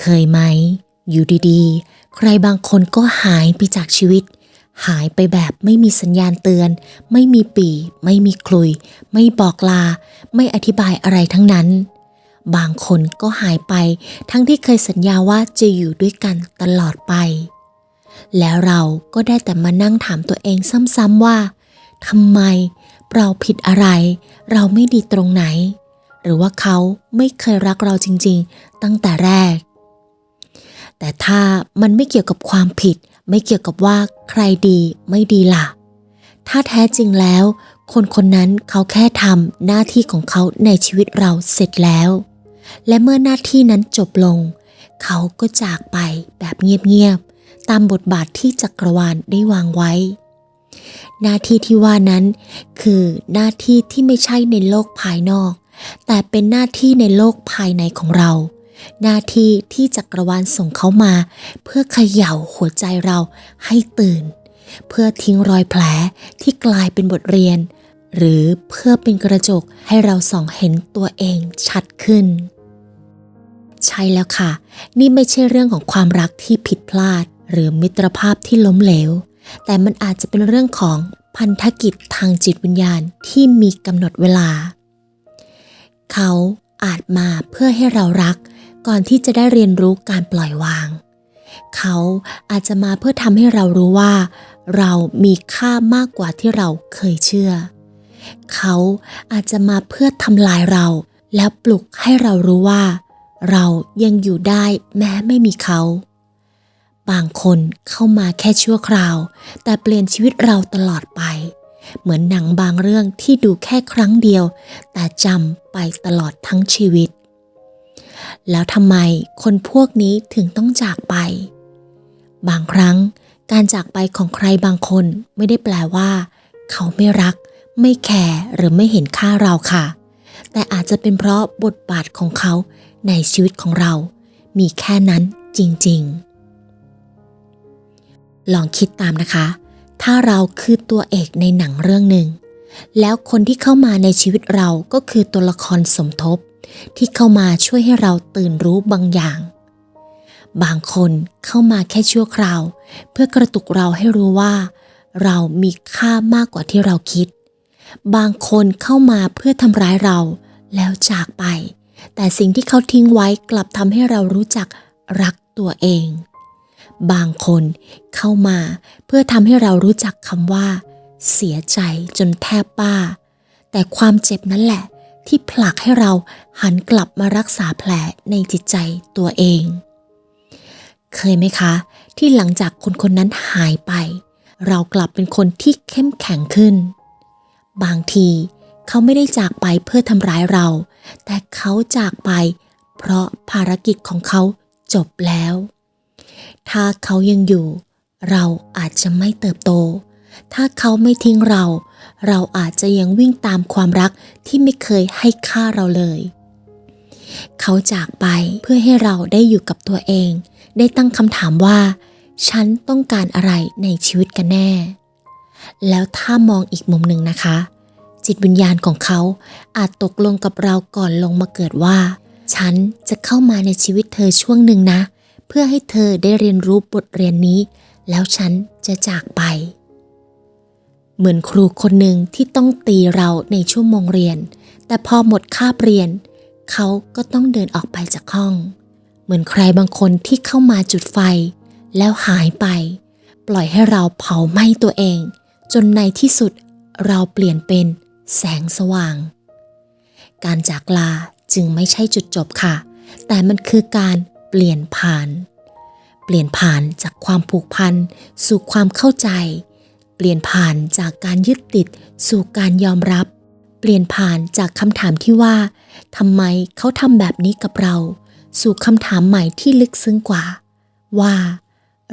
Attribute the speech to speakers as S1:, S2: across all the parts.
S1: เคยไหม อยู่ดีๆ ใครบางคนก็หายไปจากชีวิต หายไปแบบไม่มีสัญญาณเตือน ไม่มีปี ไม่มีคลุย ไม่บอกลา ไม่อธิบายอะไรทั้งนั้น บางคนก็หายไป ทั้งที่เคยสัญญาว่าจะอยู่ด้วยกันตลอดไป แล้วเราก็ได้แต่มานั่งถามตัวเองซ้ำๆว่าทำไม เราผิดอะไร เราไม่ดีตรงไหน หรือว่าเขาไม่เคยรักเราจริงๆ ตั้งแต่แรก แต่ถ้ามันไม่เกี่ยวกับความผิด ไม่เกี่ยวกับว่าใครดีไม่ดีล่ะ ถ้าแท้จริงแล้ว คนคนนั้นเขาแค่ทำหน้าที่ของเขาในชีวิตเราเสร็จแล้ว และเมื่อหน้าที่นั้นจบลง เขาก็จากไปแบบเงียบๆตามบทบาทที่จักรวาลได้วางไว้ หน้าที่ที่ว่านั้น คือหน้าที่ที่ไม่ใช่ในโลกภายนอก แต่เป็นหน้าที่ในโลกภายในของเรา หน้าที่ที่จักรวาลส่งเขามา เพื่อเขย่าหัวใจเราให้ตื่น เพื่อทิ้งรอยแผลที่กลายเป็นบทเรียน หรือเพื่อเป็นกระจกให้เราส่องเห็นตัวเองชัดขึ้น ใช่แล้วค่ะ นี่ไม่ใช่เรื่องของความรักที่ผิดพลาด หรือมิตรภาพที่ล้มเหลว แต่มันอาจจะเป็นเรื่องของพันธกิจทางจิตวิญญาณที่มีกำหนดเวลา เขาอาจมาเพื่อให้เรารัก ก่อนที่จะได้เรียนรู้การปล่อยวาง เขาอาจจะมาเพื่อทำให้เรารู้ว่า เรามีค่ามากกว่าที่เราเคยเชื่อ เขาอาจจะมาเพื่อทำลายเรา แล้วปลุกให้เรารู้ว่า เรายังอยู่ได้แม้ไม่มีเขา บางคนเข้ามาแค่ชั่วคราว แต่เปลี่ยนชีวิตเราตลอดไปเหมือนหนังบางเรื่องที่ดูแค่ครั้งเดียว แต่จำไปตลอดทั้งชีวิต แล้วทำไมคนพวกนี้ถึงต้องจากไป บางครั้งการจากไปของใครบางคนไม่ได้แปลว่า เขาไม่รัก ไม่แคร์หรือไม่เห็นค่าเราค่ะ แต่อาจจะเป็นเพราะบทบาทของเขาในชีวิตของเรา มีแค่นั้นจริง ๆ ลองคิดตามนะคะ ถ้าเราคือตัวเอกในหนังเรื่องหนึ่งแล้วคนที่เข้ามาในชีวิตเราก็คือตัวละครสมทบ ที่เข้ามาช่วยให้เราตื่นรู้บางอย่าง บางคนเข้ามาแค่ชั่วคราว เพื่อกระตุกเราให้รู้ว่า เรามีค่ามากกว่าที่เราคิด บางคนเข้ามาเพื่อทำร้ายเราแล้วจากไป แต่สิ่งที่เขาทิ้งไว้กลับทำให้เรารู้จักรักตัวเอง บางคนเข้ามาเพื่อทำให้เรารู้จักคำว่า เสียใจจนแทบป้า แต่ความเจ็บนั่นแหละ ที่ผลักให้เราหันกลับมารักษาแผลในจิตใจตัวเอง เคยไหมคะ ที่หลังจากคนคนนั้นหายไป เรากลับเป็นคนที่เข้มแข็งขึ้น บางทีเขาไม่ได้จากไปเพื่อทำร้ายเรา แต่เขาจากไป เพราะภารกิจของเขาจบแล้ว ถ้าเขายังอยู่ เราอาจจะไม่เติบโต ถ้าเขาไม่ทิ้งเรา เราอาจจะยังวิ่งตามความรักที่ไม่เคยให้ค่าเราเลย เขาจากไปเพื่อให้เราได้อยู่กับตัวเอง ได้ตั้งคำถามว่า ฉันต้องการอะไรในชีวิตกันแน่ แล้วถ้ามองอีกมุมหนึ่งนะคะ จิตวิญญาณของเขาอาจตกลงกับเราก่อนลงมาเกิดว่า ฉันจะเข้ามาในชีวิตเธอช่วงหนึ่งนะ เพื่อให้เธอได้เรียนรู้บทเรียนนี้ แล้วฉันจะจากไป เหมือนครูคนหนึ่งที่ต้องตีเราในชั่วโมงเรียน แต่พอหมดคาบเรียน เขาก็ต้องเดินออกไปจากห้อง เหมือนใครบางคนที่เข้ามาจุดไฟ แล้วหายไป ปล่อยให้เราเผาไหม้ตัวเอง จนในที่สุดเราเปลี่ยนเป็นแสงสว่าง การจากลาจึงไม่ใช่จุดจบค่ะ แต่มันคือการเปลี่ยนผ่าน เปลี่ยนผ่านจากความผูกพันสู่ความเข้าใจ ปลี่ยนผ่านจากการยึดติดสู่การยอมรับ เปลี่ยนผ่านจากคำถามที่ว่าทำไมเขาทำแบบนี้กับเรา สู่คำถามใหม่ที่ลึกซึ้งกว่า ว่า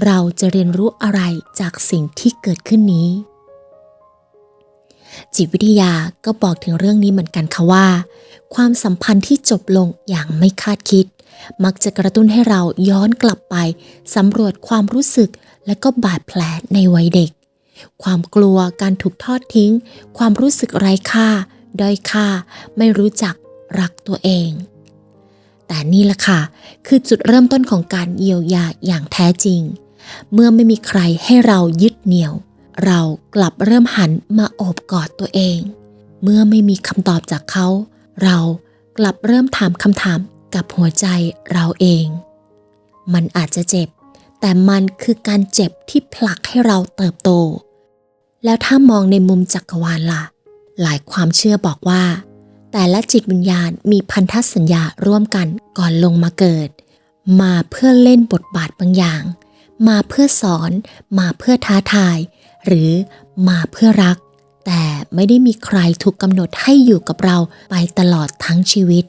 S1: เราจะเรียนรู้อะไรจากสิ่งที่เกิดขึ้นนี้ จิตวิทยาก็บอกถึงเรื่องนี้เหมือนกันค่ะว่า ความสัมพันธ์ที่จบลงอย่างไม่คาดคิด มักจะกระตุ้นให้เราย้อนกลับไปสำรวจความรู้สึกและก็บาดแผลในวัยเด็ก ความกลัวการถูกทอดทิ้ง ความรู้สึกไร้ค่า ด้อยค่า ไม่รู้จักรักตัวเอง แต่นี่แหละค่ะ คือจุดเริ่มต้นของการเยียวยาอย่างแท้จริง เมื่อไม่มีใครให้เรายึดเหนี่ยว เรากลับเริ่มหันมาโอบกอดตัวเอง เมื่อไม่มีคำตอบจากเขา เรากลับเริ่มถามคำถามกับหัวใจเราเอง มันอาจจะเจ็บแต่มันคือการเจ็บที่ผลักให้เราเติบโต แล้วถ้ามองในมุมจักรวาลล่ะ หลายความเชื่อบอกว่า แต่ละจิตวิญญาณมีพันธสัญญาร่วมกันก่อนลงมาเกิด มาเพื่อเล่นบทบาทบางอย่าง มาเพื่อสอน มาเพื่อท้าทาย หรือมาเพื่อรัก แต่ไม่ได้มีใครถูกกำหนดให้อยู่กับเราไปตลอดทั้งชีวิต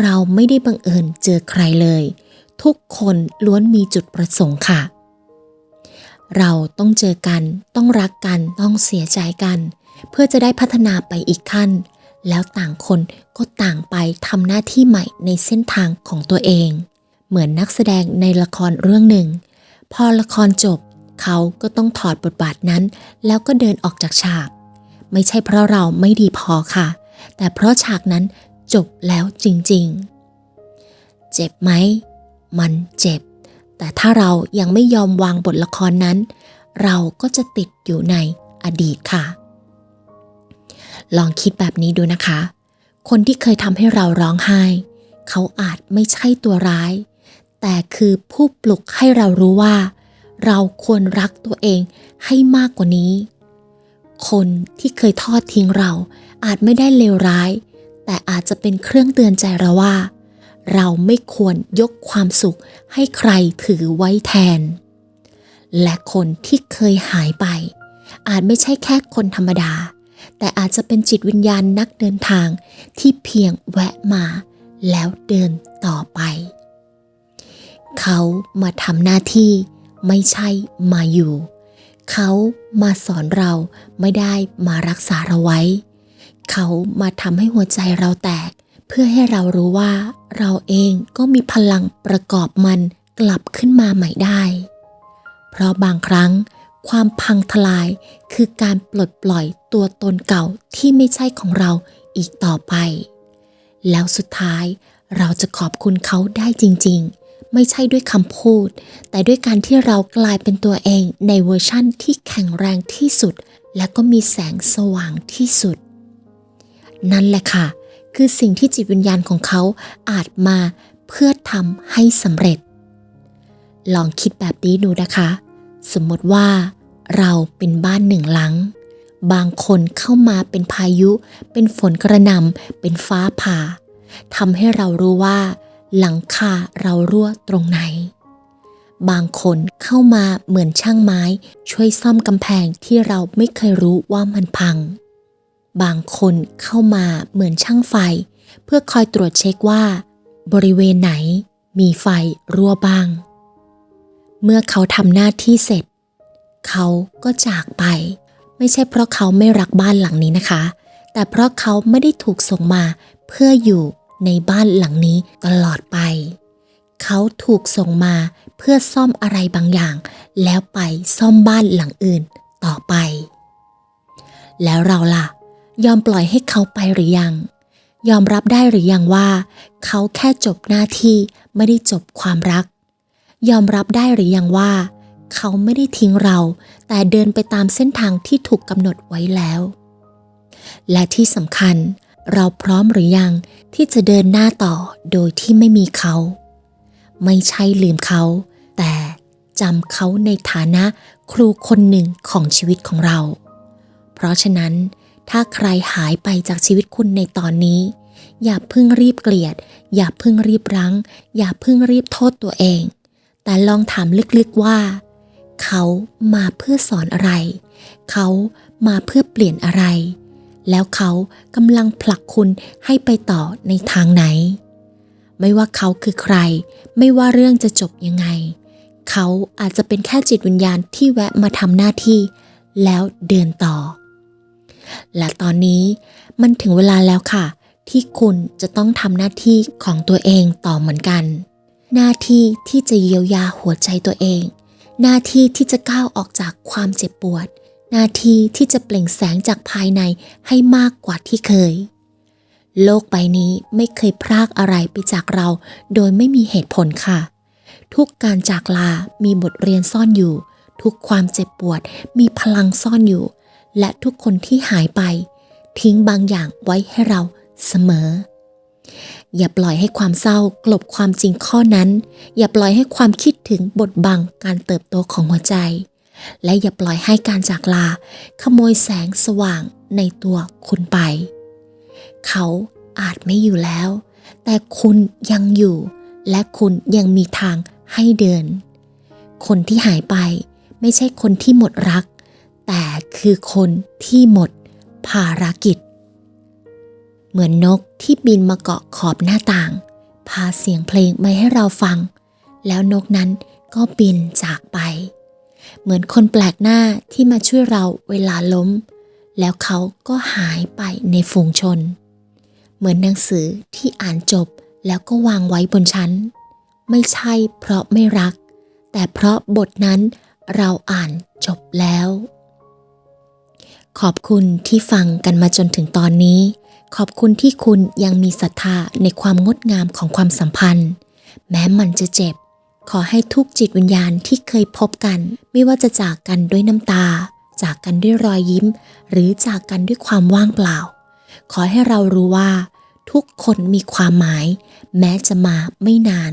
S1: เราไม่ได้บังเอิญเจอใครเลย ทุกคนล้วนมีจุดประสงค์ค่ะ เราต้องเจอกัน ต้องรักกัน ต้องเสียใจกัน เพื่อจะได้พัฒนาไปอีกขั้น แล้วต่างคนก็ต่างไปทำหน้าที่ใหม่ในเส้นทางของตัวเอง เหมือนนักแสดงในละครเรื่องหนึ่ง พอละครจบ เขาก็ต้องถอดบทบาทนั้น แล้วก็เดินออกจากฉาก ไม่ใช่เพราะเราไม่ดีพอค่ะ แต่เพราะฉากนั้นจบแล้วจริงๆ เจ็บไหม มันเจ็บ แต่ถ้าเรายังไม่ยอมวางบทละครนั้น เราก็จะติดอยู่ในอดีตค่ะ ลองคิดแบบนี้ดูนะคะ คนที่เคยทำให้เราร้องไห้ เขาอาจไม่ใช่ตัวร้าย แต่คือผู้ปลุกให้เรารู้ว่า เราควรรักตัวเองให้มากกว่านี้ คนที่เคยทอดทิ้งเราอาจไม่ได้เลวร้าย แต่อาจจะเป็นเครื่องเตือนใจเราว่า เราไม่ควรยกความสุขให้ใครถือไว้แทน และคนที่เคยหายไป อาจไม่ใช่แค่คนธรรมดา แต่อาจจะเป็นจิตวิญญาณนักเดินทางที่เพียงแวะมา แล้วเดินต่อไป เขามาทำหน้าที่ไม่ใช่มาอยู่ เขามาสอนเราไม่ได้มารักษาเราไว้ เขามาทำให้หัวใจเราแตก เพื่อให้เรารู้ว่าเราเองก็มีพลังประกอบมันกลับขึ้นมาใหม่ได้ เพราะบางครั้งความพังทลายคือการปลดปล่อยตัวตนเก่าที่ไม่ใช่ของเราอีกต่อไป แล้วสุดท้ายเราจะขอบคุณเขาได้จริง ๆ ไม่ใช่ด้วยคำพูด แต่ด้วยการที่เรากลายเป็นตัวเองในเวอร์ชั่นที่แข็งแรงที่สุด และก็มีแสงสว่างที่สุด นั่นแหละค่ะ คือสิ่งที่จิตวิญญาณของเขาอาจมาเพื่อทำให้สำเร็จ ลองคิดแบบนี้ดูนะคะ สมมติว่าเราเป็นบ้านหนึ่งหลัง บางคนเข้ามาเป็นพายุ เป็นฝนกระหน่ำเป็นฟ้าผ่าทำให้เรารู้ว่า หลังคาเรารั่วตรงไหน บางคนเข้ามาเหมือนช่างไม้ ช่วยซ่อมกำแพงที่เราไม่เคยรู้ว่ามันพัง บางคนเข้ามาเหมือนช่างไฟ เพื่อคอยตรวจเช็คว่า บริเวณไหนมีไฟรั่วบ้าง เมื่อเขาทำหน้าที่เสร็จ เขาก็จากไป ไม่ใช่เพราะเขาไม่รักบ้านหลังนี้นะคะ แต่เพราะเขาไม่ได้ถูกส่งมาเพื่ออยู่ในบ้านหลังนี้ตลอดไป เขาถูกส่งมาเพื่อซ่อมอะไรบางอย่าง แล้วไปซ่อมบ้านหลังอื่นต่อไป แล้วเราล่ะ ยอมปล่อยให้เขาไปหรือยัง ยอมรับได้หรือยังว่า เขาแค่จบหน้าที่ไม่ได้จบความรัก ยอมรับได้หรือยังว่า เขาไม่ได้ทิ้งเรา แต่เดินไปตามเส้นทางที่ถูกกำหนดไว้แล้ว และที่สำคัญ เราพร้อมหรือยังที่จะเดินหน้าต่อโดยที่ไม่มีเขา ไม่ใช่ลืมเขา แต่จำเขาในฐานะครูคนหนึ่งของชีวิตของเรา เพราะฉะนั้น ถ้าใครหายไปจากชีวิตคุณในตอนนี้ อย่าเพิ่งรีบเกลียด อย่าเพิ่งรีบรั้ง อย่าเพิ่งรีบโทษตัวเอง แต่ลองถามลึกๆว่า เขามาเพื่อสอนอะไร เขามาเพื่อเปลี่ยนอะไร แล้วเขากำลังผลักคุณให้ไปต่อในทางไหน ไม่ว่าเขาคือใคร ไม่ว่าเรื่องจะจบยังไง เขาอาจจะเป็นแค่จิตวิญญาณที่แวะมาทำหน้าที่ แล้วเดินต่อ และตอนนี้มันถึงเวลาแล้วค่ะ ที่คุณจะต้องทำหน้าที่ของตัวเองต่อเหมือนกัน หน้าที่ที่จะเยียวยาหัวใจตัวเอง หน้าที่ที่จะก้าวออกจากความเจ็บปวด หน้าที่ที่จะเปล่งแสงจากภายในให้มากกว่าที่เคย โลกใบนี้ไม่เคยพรากอะไรไปจากเรา โดยไม่มีเหตุผลค่ะ ทุกการจากลามีบทเรียนซ่อนอยู่ ทุกความเจ็บปวดมีพลังซ่อนอยู่ และทุกคนที่หายไป ทิ้งบางอย่างไว้ให้เราเสมอ อย่าปล่อยให้ความเศร้ากลบความจริงข้อนั้น อย่าปล่อยให้ความคิดถึงบทบังการเติบโตของหัวใจ และอย่าปล่อยให้การจากลา ขโมยแสงสว่างในตัวคุณไป เขาอาจไม่อยู่แล้ว แต่คุณยังอยู่ และคุณยังมีทางให้เดิน คนที่หายไปไม่ใช่คนที่หมดรัก แต่คือคนที่หมดภารกิจ เหมือนนกที่บินมาเกาะขอบหน้าต่าง พาเสียงเพลงมาให้เราฟัง แล้วนกนั้นก็บินจากไป เหมือนคนแปลกหน้าที่มาช่วยเราเวลาล้ม แล้วเขาก็หายไปในฝูงชน เหมือนหนังสือที่อ่านจบแล้วก็วางไว้บนชั้น ไม่ใช่เพราะไม่รัก แต่เพราะบทนั้นเราอ่านจบแล้ว ขอบคุณที่ฟังกันมาจนถึงตอนนี้ ขอบคุณที่คุณยังมีศรัทธาในความงดงามของความสัมพันธ์ แม้มันจะเจ็บ ขอให้ทุกจิตวิญญาณที่เคยพบกัน ไม่ว่าจะจากกันด้วยน้ำตา จากกันด้วยรอยยิ้ม หรือจากกันด้วยความว่างเปล่า ขอให้เรารู้ว่า ทุกคนมีความหมาย แม้จะมาไม่นาน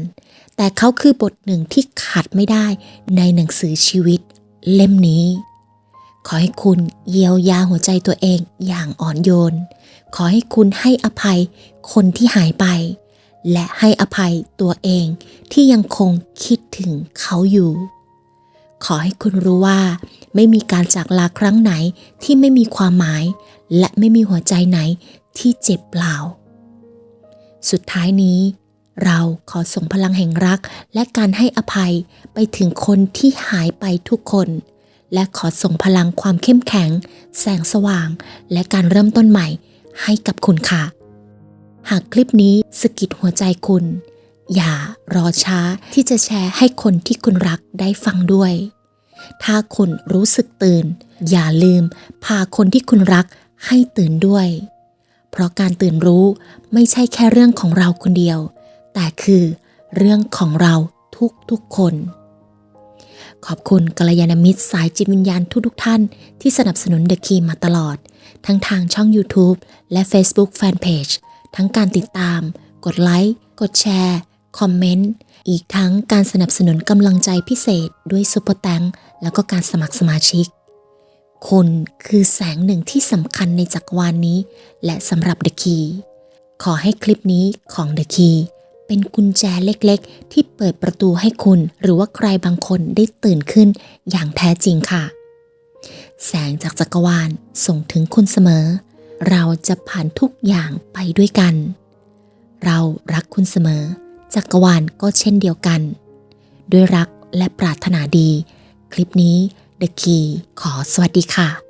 S1: แต่เขาคือบทหนึ่งที่ขาดไม่ได้ในหนังสือชีวิต เล่มนี้ ขอให้คุณเยียวยาหัวใจตัวเองอย่างอ่อนโยน ขอให้คุณให้อภัยคนที่หายไป และให้อภัยตัวเองที่ยังคงคิดถึงเขาอยู่ ขอให้คุณรู้ว่า ไม่มีการจากลาครั้งไหนที่ไม่มีความหมาย และไม่มีหัวใจไหนที่เจ็บเปล่า สุดท้ายนี้ เราขอส่งพลังแห่งรักและการให้อภัยไปถึงคนที่หายไปทุกคน และขอส่งพลังความเข้มแข็ง แสงสว่าง และการเริ่มต้นใหม่ให้กับคุณค่ะ หากคลิปนี้สะกิดหัวใจคุณ อย่ารอช้าที่จะแชร์ให้คนที่คุณรักได้ฟังด้วย ถ้าคุณรู้สึกตื่น อย่าลืม พาคนที่คุณรักให้ตื่นด้วย เพราะการตื่นรู้ไม่ใช่แค่เรื่องของเราคนเดียว แต่คือเรื่องของเราทุกๆคน ขอบคุณกัลยาณมิตรสายจิตวิญญาณทุกๆท่าน ที่สนับสนุน The Key มาตลอด ทั้งทางช่อง YouTube และ Facebook Fanpage ทั้งการติดตาม กดไลค์กดแชร์ คอมเมนต์ อีกทั้งการสนับสนุนกำลังใจพิเศษด้วยซุปเปอร์แตงแล้วก็การสมัครสมาชิกคุณคือแสงหนึ่งที่สำคัญในจักรวาลนนี้ และสำหรับ The Key ขอให้คลิปนี้ของ The Key เป็นกุญแจเล็กๆ ที่เปิดประตูให้คุณ หรือว่าใครบางคนได้ตื่นขึ้นอย่างแท้จริงค่ะ แสงจากจักรวาลส่งถึงคุณเสมอ เราจะผ่านทุกอย่างไปด้วยกัน เรารักคุณเสมอ จักรวาลก็เช่นเดียวกัน ด้วยรักและปรารถนาดี คลิปนี้ The Key ขอสวัสดีค่ะ